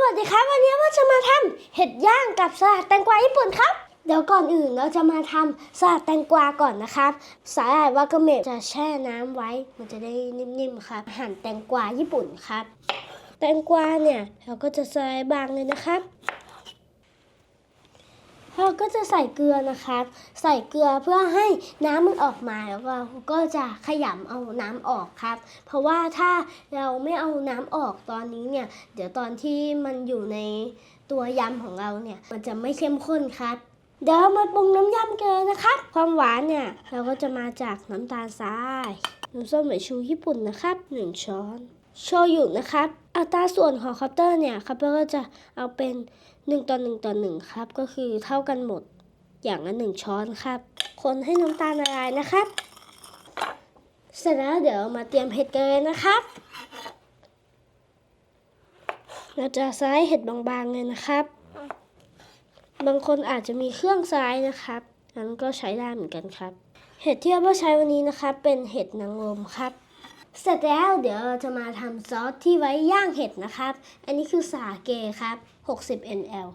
วัสดีครับ วันนี้ว่าจะมาทำเห็ดย่างกับสลัดแตงกวาญี่ปุ่นครับ เดี๋ยวก่อนอื่นเราจะมาทำสลัดแตงกวาก่อนนะครับ สาหร่ายวากาเมะจะแช่น้ำไว้ มันจะได้นิ่มๆครับ หั่นแตงกวาญี่ปุ่นครับ แตงกวาเนี่ยเราก็จะใส่บางเลยนะครับ เราก็จะใส่เกลือนะครับใส่เกลือเพื่อให้น้ำมันออกมาแล้วก็ก็จะขยำเอาน้ำออกครับ เพราะว่าถ้าเราไม่เอาน้ำออกตอนนี้เนี่ย เดี๋ยวตอนที่มันอยู่ในตัวยำของเราเนี่ย มันจะไม่เข้มข้นครับเดี๋ยวมาปรุงน้ำยำกันเลยนะครับ ความหวานเนี่ย เราก็จะมาจากน้ำตาลทราย น้ำส้มสายชูญี่ปุ่นนะครับหนึ่งช้อน โชยุนะครับ อัตราส่วนของเคาน์เตอร์เนี่ยครับก็จะเอาเป็น 1 ต่อ 1 ต่อ 1 ครับ ก็คือเท่ากันหมดอย่างละหนึ่งช้อนครับ คนให้น้ำตาลละลายนะครับ เสร็จแล้วเดี๋ยวมาเตรียมเห็ดกันเลยนะครับ เราจะสไลด์เห็ดบางๆเลยนะครับ บางคนอาจจะมีเครื่องสไลด์นะครับนั้นก็ใช้ได้เหมือนกันครับ เห็ดที่เราใช้วันนี้นะครับ เป็นเห็ดนางรมครับ เสร็จแล้วเดี๋ยวเราจะมาทำซอสที่ไว้ย่างเห็ดนะครับ อันนี้คือสาเกครับ 60 ml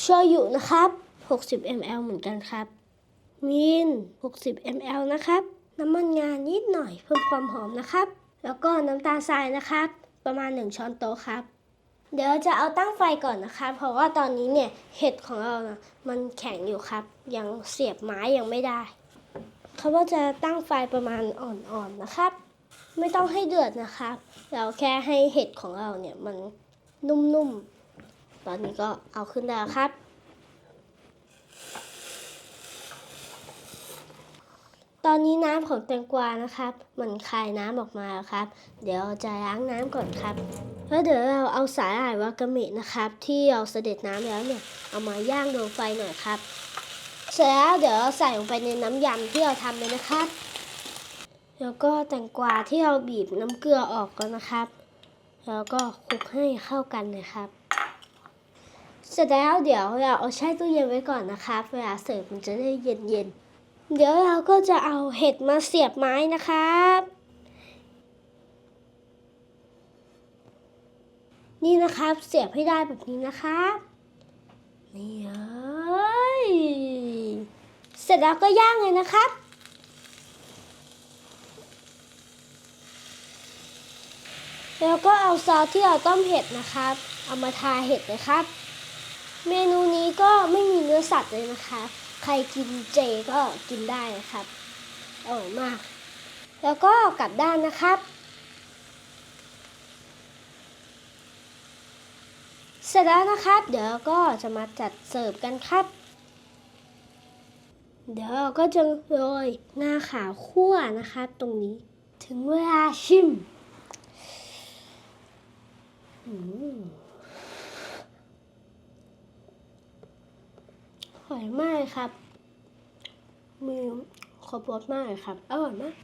โชยุนะครับ 60 ml เหมือนกันครับมีน60 ml นะครับ น้ำมันงานิดหน่อยเพิ่มความหอมนะครับ แล้วก็น้ำตาลทรายนะครับ ประมาณ 1 ช้อนโต๊ะครับ เดี๋ยวจะเอาตั้งไฟก่อนนะคะ เพราะว่าตอนนี้เนี่ยเห็ดของเรานะมันแข็งอยู่ครับ ยังเสียบไม้ยังไม่ได้ เขาว่าจะตั้งไฟประมาณอ่อนๆนะครับ ไม่ต้องให้เดือดนะครับ เราแค่ให้เห็ดของเราเนี่ยมันนุ่มๆ ตอนนี้ก็เอาขึ้นได้แล้วครับ ตอนนี้น้ำของแตงกวานะครับ มันคายน้ำออกมาแล้วครับ เดี๋ยวจะล้างน้ำก่อนครับ แล้วเดี๋ยวเราเอาสาหร่ายวากาเมะนะครับ ที่เราเสด็จน้ำแล้วเนี่ย เอามาย่างโดนไฟหน่อยครับ เสร็จแล้วเดี๋ยวเราใส่ลงไปในน้ำยำที่เราทำเลยนะครับ แล้วก็แตงกวาที่เราบีบน้ำเกลือออกก่อนนะครับ แล้วก็คลุกให้เข้ากันเลยครับ เสร็จแล้วเดี๋ยวเราเอาแช่ตู้เย็นไว้ก่อนนะครับ เวลาเสิร์ฟมันจะได้เย็นๆ เดี๋ยวเราก็จะเอาเห็ดมาเสียบไม้นะครับนี่นะครับ เสียบให้ได้แบบนี้นะครับ นี่เอ้ยเส ร็จแล้วก็ย่างเลยนะครับ แล้วก็เอาซอสที่เราต้มเห็ดนะครับ เอามาทาเห็ดนะครับ เมนูนี้ก็ไม่มีเนื้อสัตว์เลยนะคะ ใครกินเจก็กินได้นะครับอร่อยมาก แล้วก็กลับด้านนะครับ เสร็จแล้วนะครับ เดี๋ยวก็จะมาจัดเสิร์ฟกันครับ เดี๋ยวเราก็จะโรยงาขาวคั่วนะคะตรงนี้ ถึงเวลาชิมอืมอร่อยมากครับมีครบรสมากเลยครับ อร่อยมาก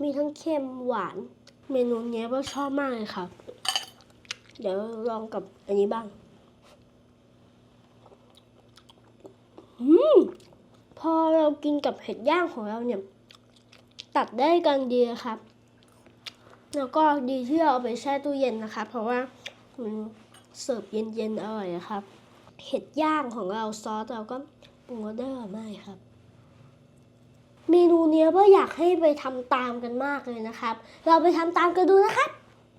มีทั้งเค็มหวาน เมนูนี้ก็ชอบมากเลยครับ เดี๋ยวลองกับอันนี้บ้าง อืม พอเรากินกับเห็ดย่างของเราเนี่ย ตัดได้กันดีครับ แล้วก็ดีที่เราเอาไปแช่ตู้เย็นนะคะ เพราะว่ามันเสิร์ฟเย็นๆอร่อยครับ เห็ดย่างของเราซอสเราก็ปรุงรสได้อร่อยมากครับ เมนูเนี้ยก็อยากให้ไปทำตามกันมากเลยนะครับ เราไปทำตามกันดูนะครับ